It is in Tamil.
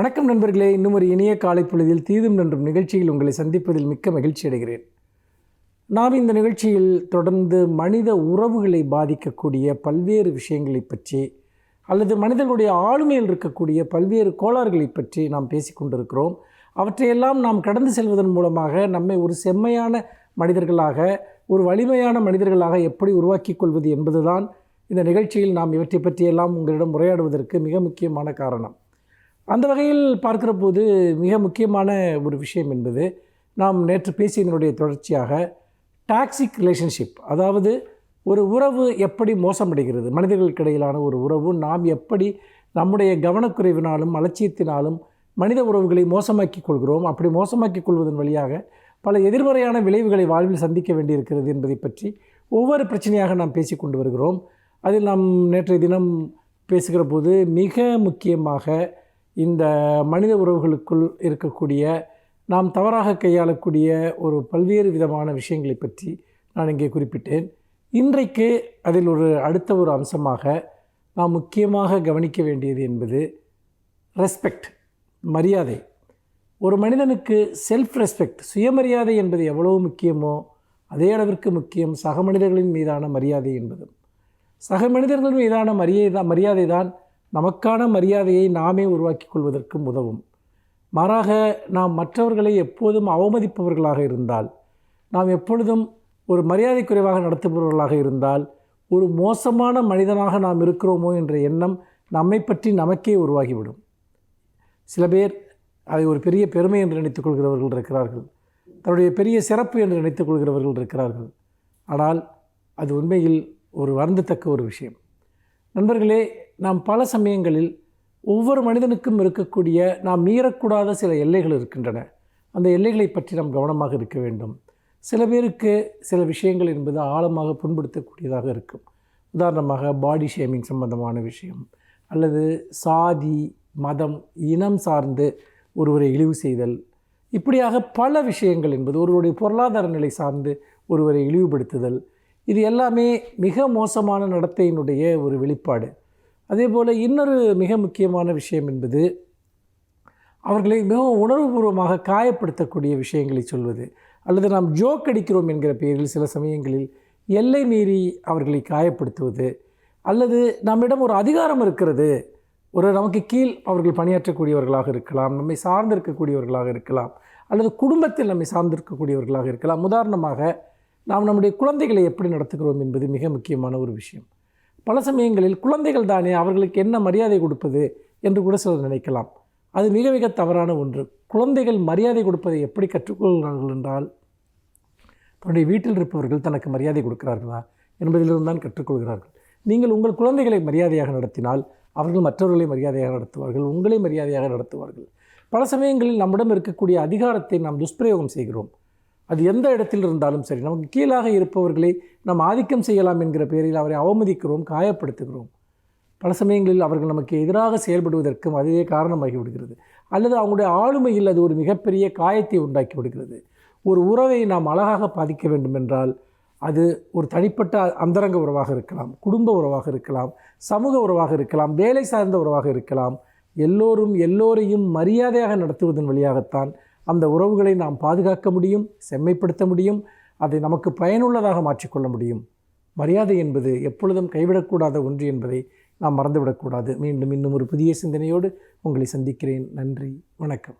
வணக்கம் நண்பர்களே. இன்னும் ஒரு இனிய காலை பொழுதில் தீதும் நன்றும் நிகழ்ச்சியில் உங்களை சந்திப்பதில் மிக்க மகிழ்ச்சி அடைகிறேன். நாம் இந்த நிகழ்ச்சியில் தொடர்ந்து மனித உறவுகளை பாதிக்கக்கூடிய பல்வேறு விஷயங்களை பற்றி அல்லது மனிதர்களுடைய ஆளுமையில் இருக்கக்கூடிய பல்வேறு கோளாறுகளை பற்றி நாம் பேசிக்கொண்டிருக்கிறோம் அவற்றையெல்லாம் நாம் கடந்து செல்வதன் மூலமாக நம்மை ஒரு செம்மையான மனிதர்களாக ஒரு வலிமையான மனிதர்களாக எப்படி உருவாக்கிக் கொள்வது என்பதுதான் இந்த நிகழ்ச்சியில் நாம் இவற்றை பற்றியெல்லாம் உங்களிடம் உரையாடுவதற்கு மிக முக்கியமான காரணம். அந்த வகையில் பார்க்கிற போது மிக முக்கியமான ஒரு விஷயம் என்பது நாம் நேற்று பேசியதனுடைய தொடர்ச்சியாக டாக்ஸிக் ரிலேஷன்ஷிப். அதாவது ஒரு உறவு எப்படி மோசமடைகிறது? மனிதர்களுக்கு இடையிலான ஒரு உறவு நாம் எப்படி நம்முடைய கவனக்குறைவினாலும் அலட்சியத்தினாலும் மனித உறவுகளை மோசமாக்கிக் கொள்கிறோம்? அப்படி மோசமாக்கிக் கொள்வதன் வழியாக பல எதிர்மறையான விளைவுகளை வாழ்வில் சந்திக்க வேண்டியிருக்கிறது என்பதை பற்றி ஒவ்வொரு பிரச்சனையாக நாம் பேசி கொண்டு வருகிறோம். அதில் நாம் நேற்றைய தினம் பேசுகிற போது மிக முக்கியமாக இந்த மனித உறவுகளுக்குள் இருக்கக்கூடிய நாம் தவறாக கையாளக்கூடிய ஒரு பல்வேறு விதமான விஷயங்களை பற்றி நான் இங்கே குறிப்பிட்டேன். இன்றைக்கு அதில் ஒரு அடுத்த ஒரு அம்சமாக நாம் முக்கியமாக கவனிக்க வேண்டியது என்பது ரெஸ்பெக்ட் மரியாதை. ஒரு மனிதனுக்கு செல்ஃப் ரெஸ்பெக்ட் சுயமரியாதை என்பது எவ்வளவு முக்கியமோ அதே அளவிற்கு முக்கியம் சக மனிதர்களின் மீதான மரியாதை என்பதும். சக மனிதர்கள் மீதான மரியாதை மரியாதை தான் நமக்கான மரியாதையை நாமே உருவாக்கி கொள்வதற்கும் உதவும். மாறாக நாம் மற்றவர்களை எப்போதும் அவமதிப்பவர்களாக இருந்தால் நாம் எப்பொழுதும் ஒரு மரியாதை குறைவாக நடத்துபவர்களாக இருந்தால் ஒரு மோசமான மனிதனாக நாம் இருக்கிறோமோ என்ற எண்ணம் நம்மை பற்றி நமக்கே உருவாகிவிடும். சில பேர் அதை ஒரு பெரிய பெருமை என்று நினைத்துக் கொள்கிறவர்கள் இருக்கிறார்கள். தன்னுடைய பெரிய சிறப்பு என்று நினைத்துக் கொள்கிறவர்கள் இருக்கிறார்கள். ஆனால் அது உண்மையில் ஒரு வருந்தத்தக்க ஒரு விஷயம். நண்பர்களே நாம் பல சமயங்களில் ஒவ்வொரு மனிதனுக்கும் இருக்கக்கூடிய நாம் மீறக்கூடாத சில எல்லைகள் இருக்கின்றன. அந்த எல்லைகளை பற்றி நாம் கவனமாக இருக்க வேண்டும். சில பேருக்கு சில விஷயங்கள் என்பது ஆழமாக புண்படுத்தக்கூடியதாக இருக்கும். உதாரணமாக பாடி ஷேமிங் சம்பந்தமான விஷயம் அல்லது சாதி மதம் இனம் சார்ந்து ஒருவரை இழிவு செய்தல். இப்படியாக பல விஷயங்கள் என்பது ஒருவருடைய பொருளாதார நிலை சார்ந்து ஒருவரை இழிவுபடுத்துதல். இது எல்லாமே மிக மோசமான நடத்தையினுடைய ஒரு வெளிப்பாடு. அதே போல் இன்னொரு மிக முக்கியமான விஷயம் என்பது அவர்களை மிகவும் உணர்வுபூர்வமாக காயப்படுத்தக்கூடிய விஷயங்களை சொல்வது. அல்லது நாம் ஜோக் அடிக்கிறோம் என்கிற பெயரில் சில சமயங்களில் எல்லை மீறி அவர்களை காயப்படுத்துவது. அல்லது நம்மிடம் ஒரு அதிகாரம் இருக்கிறது. ஒரு நமக்கு கீழ் அவர்கள் பணியாற்றக்கூடியவர்களாக இருக்கலாம் நம்மை சார்ந்திருக்கக்கூடியவர்களாக இருக்கலாம் அல்லது குடும்பத்தில் நம்மை சார்ந்திருக்கக்கூடியவர்களாக இருக்கலாம். உதாரணமாக நாம் நம்முடைய குழந்தைகளை எப்படி நடத்துகிறோம் என்பது மிக முக்கியமான ஒரு விஷயம். பல சமயங்களில் குழந்தைகள் தானே அவர்களுக்கு என்ன மரியாதை கொடுப்பது என்று கூட சிலர் நினைக்கலாம். அது மிக மிக தவறான ஒன்று. குழந்தைகள் மரியாதை கொடுப்பதை எப்படி கற்றுக்கொள்கிறார்கள் என்றால் தன்னுடைய வீட்டில் இருப்பவர்கள் தனக்கு மரியாதை கொடுக்கிறார்களா என்பதிலிருந்து தான் கற்றுக்கொள்கிறார்கள். நீங்கள் உங்கள் குழந்தைகளை மரியாதையாக நடத்தினால் அவர்கள் மற்றவர்களை மரியாதையாக நடத்துவார்கள் உங்களை மரியாதையாக நடத்துவார்கள். பல சமயங்களில் நம்மிடம் இருக்கக்கூடிய அதிகாரத்தை நாம் துஷ்பிரயோகம் செய்கிறோம். அது எந்த இடத்தில் இருந்தாலும் சரி நமக்கு கீழாக இருப்பவர்களை நாம் ஆதிக்கம் செய்யலாம் என்கிற பெயரில் அவரை அவமதிக்கிறோம் காயப்படுத்துகிறோம். பல சமயங்களில் அவர்கள் நமக்கு எதிராக செயல்படுவதற்கும் அதுவே காரணமாகி விடுகிறது. அல்லது அவங்களுடைய ஆளுமையில் அது ஒரு மிகப்பெரிய காயத்தை உண்டாக்கி விடுகிறது. ஒரு உறவை நாம் அழகாக பாதிக்க வேண்டும் என்றால் அது ஒரு தனிப்பட்ட அந்தரங்க உறவாக இருக்கலாம் குடும்ப உறவாக இருக்கலாம் சமூக உறவாக இருக்கலாம் வேலை சார்ந்த உறவாக இருக்கலாம். எல்லோரும் எல்லோரையும் மரியாதையாக நடத்துவதன் வழியாகத்தான் அந்த உறவுகளை நாம் பாதுகாக்க முடியும் செம்மைப்படுத்த முடியும் அதை நமக்கு பயனுள்ளதாக மாற்றிக்கொள்ள முடியும். மரியாதை என்பது எப்பொழுதும் கைவிடக்கூடாத ஒன்று என்பதை நாம் மறந்துவிடக்கூடாது. மீண்டும் இன்னும் ஒரு புதிய சிந்தனையோடு உங்களை சந்திக்கிறேன். நன்றி வணக்கம்.